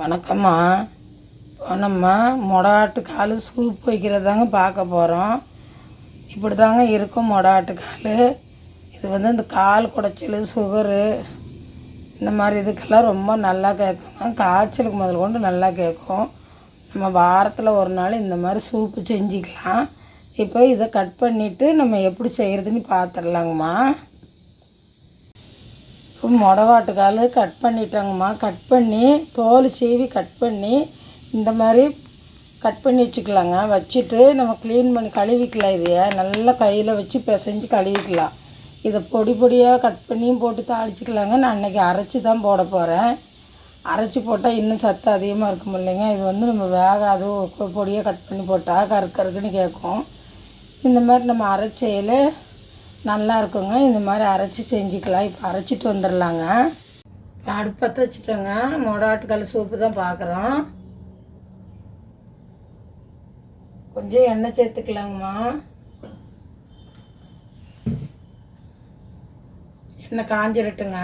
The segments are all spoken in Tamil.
வணக்கம்மா. இப்போ நம்ம மொடாட்டு கால் சூப் வைக்கிறதாங்க பார்க்க போகிறோம் இப்படி தாங்க இருக்கும் மொடாட்டு கால். இது வந்து இந்த கால் குடைச்சல் சுகரு இந்த மாதிரி இதுக்கெல்லாம் ரொம்ப நல்லா கேட்குங்க காய்ச்சலுக்கு முதல் கொண்டு நல்லா கேட்கும். நம்ம வாரத்தில் ஒரு நாள் இந்த மாதிரி சூப்பு செஞ்சுக்கலாம். இப்போ இதை கட் பண்ணிவிட்டு நம்ம எப்படி செய்கிறதுன்னு பார்த்துடலாங்கம்மா. இப்போ மொடவாட்டுக்கால் கட் பண்ணிட்டோங்கம்மா. கட் பண்ணி தோல் சீவி கட் பண்ணி இந்த மாதிரி கட் பண்ணி வச்சுக்கலாங்க. வச்சுட்டு நம்ம க்ளீன் பண்ணி கழுவிக்கலாம் இதையே. நல்லா கையில் வச்சு பிசைஞ்சு கழுவிக்கலாம். இதை பொடி பொடியாக கட் பண்ணியும் போட்டு தாளிச்சிக்கலாங்க. நான் அன்றைக்கி அரைச்சி தான் போட போகிறேன் அரைச்சி போட்டால் இன்னும் சத்து அதிகமாக இருக்கும் இல்லைங்க. இது வந்து நம்ம வேகாது பொடியாக கட் பண்ணி போட்டால் கரு கருக்குன்னு கேட்கும். இந்த மாதிரி நம்ம அரைச்சையில் நல்லா இருக்குங்க இந்த மாதிரி அரைச்சி செஞ்சுக்கலாம். இப்போ அரைச்சிட்டு வந்துடலாங்க. இப்போ அடுப்பத்தை வச்சுட்டோங்க. மொடாட்டுக்கல் சூப்பு தான் பார்க்குறோம். கொஞ்சம் எண்ணெய் சேர்த்துக்கலாங்கம்மா. எண்ணெய் காஞ்சிரட்டுங்க.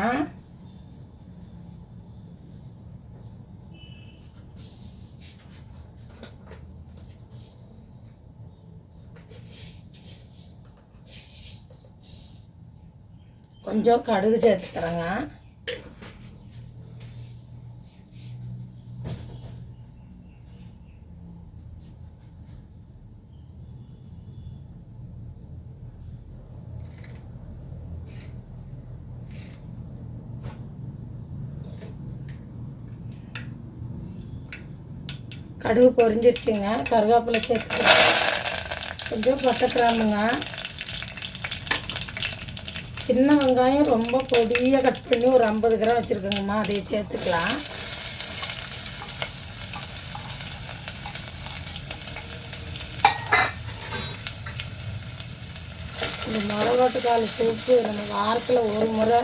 கொஞ்சம் கடுகு சேர்த்துக்கிறேங்க. கடுகு பொரிஞ்சிருச்சுங்க. கருவேப்பிலை சேர்த்து கொஞ்சம் பட்டை கிராம்புங்க சின்ன வெங்காயம் ரொம்ப பொடியாக கட் பண்ணி ஒரு ஐம்பது கிராம் வச்சுருக்கோங்கம்மா அதையே சேர்த்துக்கலாம். இந்த மிளகாட்டுக்கால் சூப்பு நம்ம வாரத்தில் ஒரு முறை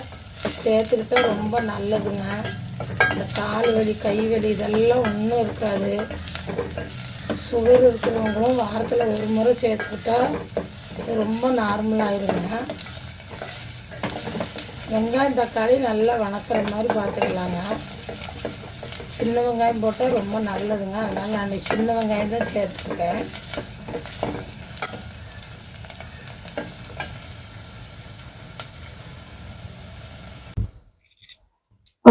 சேர்த்துக்கிட்டா ரொம்ப நல்லதுங்க. இந்த கால் வலி கை வலி இதெல்லாம் ஒன்றும் இருக்காது. சுகர் இருக்கிறவங்களும் வாரத்தில் ஒரு முறை சேர்த்துக்கிட்டா ரொம்ப நார்மல் ஆயிருங்க வெங்காயம் தக்காளி நல்லா வணக்கிற மாதிரி பார்த்துக்கலாங்க. சின்ன வெங்காயம் போட்டால் ரொம்ப நல்லதுங்க. அதனால் நான் சின்ன வெங்காயம் தான் சேர்த்துருக்கேன்.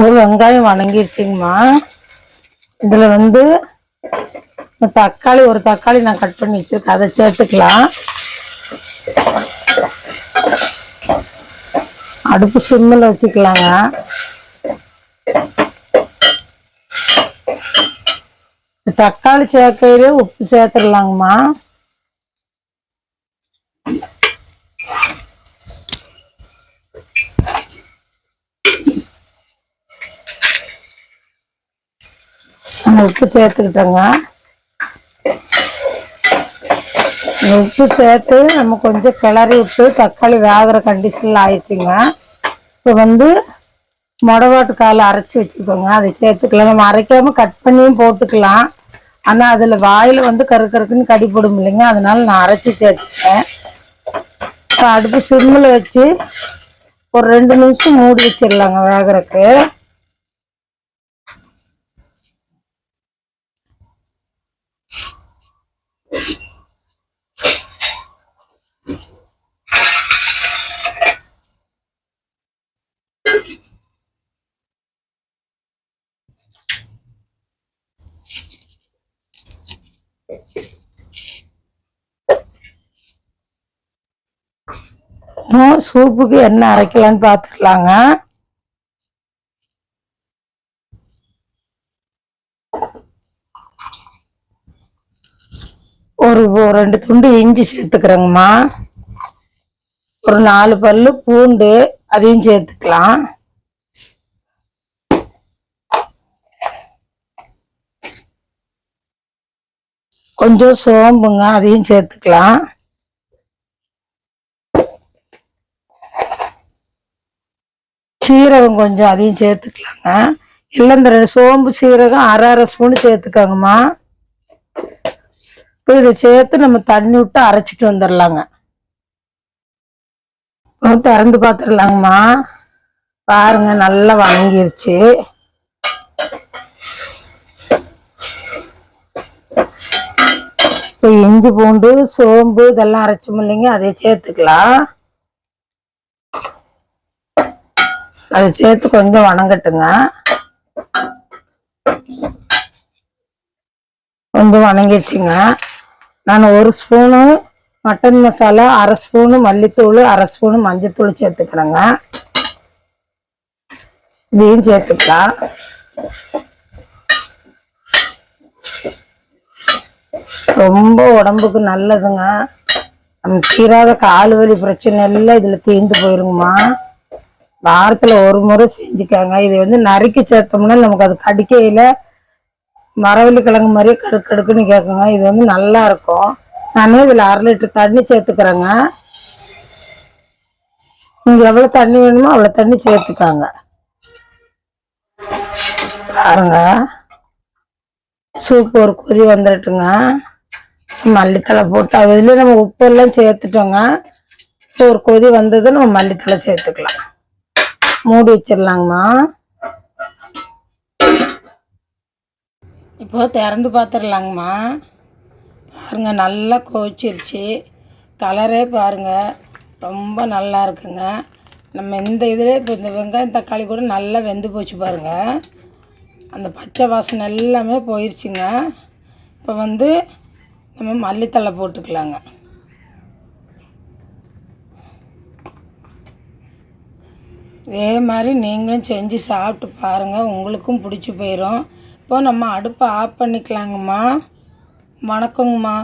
ஒரு வெங்காயம் வணங்கிருச்சுங்கம்மா. இதில் வந்து தக்காளி ஒரு தக்காளி நான் கட் பண்ணி வச்சுருக்கேன். அதை சேர்த்துக்கலாம். அடுப்பு சிம்மில் வச்சுக்கலாங்க. தக்காளி சேர்க்கையிலே உப்பு சேர்த்துடலாங்கம்மா. உப்பு சேர்த்துக்கிட்டேங்க இந்த உப்பு சேர்த்து நம்ம கொஞ்சம் கிளறி விட்டு தக்காளி வேகிற கண்டிஷனில் ஆயிடுச்சுங்க. இப்போ வந்து மொடவாட்டு காலை அரைச்சி வச்சுக்கோங்க. அதை சேர்த்துக்கலாம். நம்ம அரைக்காம கட் பண்ணியும் போட்டுக்கலாம். ஆனால் அதில் வாயில் வந்து கரு கருக்குன்னு கடிப்படும் இல்லைங்க. அதனால நான் அரைச்சி சேர்த்துட்டேன். இப்போ அடுப்பு சிம்மில் வச்சு ஒரு ரெண்டு நிமிஷம் மூடி வச்சிடலாங்க வேகறதுக்கு. இன்னும் சூப்புக்கு என்ன அரைக்கலான்னு பார்த்துக்கலாங்க. ஒரு ஒரு ரெண்டு துண்டு இஞ்சி சேர்த்துக்கிறேங்கம்மா. ஒரு நாலு பல்லு பூண்டு அதையும் சேர்த்துக்கலாம். கொஞ்சம் சோம்புங்க அதையும் சேர்த்துக்கலாம். சீரகம் கொஞ்சம் அதையும் சேர்த்துக்கலாங்க. இல்லை இந்த ரெண்டு சோம்பு சீரகம் அரை அரை ஸ்பூனு சேர்த்துக்கோங்கம்மா. இதை சேர்த்து நம்ம தண்ணி விட்டு அரைச்சிட்டு வந்துடலாங்க திறந்து பார்த்துடலாங்கம்மா பாருங்க நல்லா வணங்கிருச்சு. இப்போ இஞ்சி பூண்டு சோம்பு இதெல்லாம் அரைச்சோம் இல்லைங்க அதை சேர்த்துக்கலாம். அதை சேர்த்து கொஞ்சம் வணங்கட்டுங்க கொஞ்சம் வணங்கிடுச்சுங்க. நான் ஒரு ஸ்பூனு மட்டன் மசாலா அரை ஸ்பூனு மல்லித்தூள் அரை ஸ்பூனு மஞ்சத்தூள் சேர்த்துக்கிறேங்க. இதையும் சேர்த்துக்கலாம். ரொம்ப உடம்புக்கு நல்லதுங்க. நம்ம தீராத கால் வலி பிரச்சனை எல்லாம் இதில் தீர்ந்து போயிருங்கம்மா. வாரத்தில் ஒரு முறை செஞ்சுக்காங்க. இது வந்து நறுக்கி சேர்த்தோம்னா நமக்கு அது கடிக்கையில் மரவள்ளி கிழங்கு மாதிரியே கடுக்கு கடுக்குன்னு கேட்குங்க இது வந்து நல்லா இருக்கும். நானே இதில் அரை லிட்டர் தண்ணி சேர்த்துக்கிறேங்க. நீங்கள் எவ்வளோ தண்ணி வேணுமோ அவ்வளோ தண்ணி சேர்த்துக்காங்க. பாருங்க. சூப்பு ஒரு கொதி வந்துட்டுங்க மல்லித்தலை போட்டு அதுலேயே நம்ம உப்பு எல்லாம் சேர்த்துட்டோங்க ஒரு கொதி வந்தது நம்ம மல்லித்தலை சேர்த்துக்கலாம். மூடி வச்சிடலாங்கம்மா. இப்போ திறந்து பார்த்துடலாங்கம்மா. பாருங்கள் நல்லா கொதிச்சிருச்சு கலரே பாருங்க ரொம்ப நல்லா இருக்குங்க. நம்ம இந்த இதில் இப்போ இந்த வெங்காயம் தக்காளி கூட நல்லா வெந்து போச்சு பாருங்க. அந்த பச்சை வாசனை எல்லாமே போயிடுச்சுங்க இப்போ வந்து நம்ம மல்லித்தலை போட்டுக்கலாங்க. இதே மாதிரி நீங்களும் செஞ்சு சாப்பிட்டு பாருங்கள் உங்களுக்கும் பிடிச்சி போயிடும் இப்போ நம்ம அடுப்பை ஆஃப் பண்ணிக்கலாங்கம்மா. வணக்கங்கம்மா.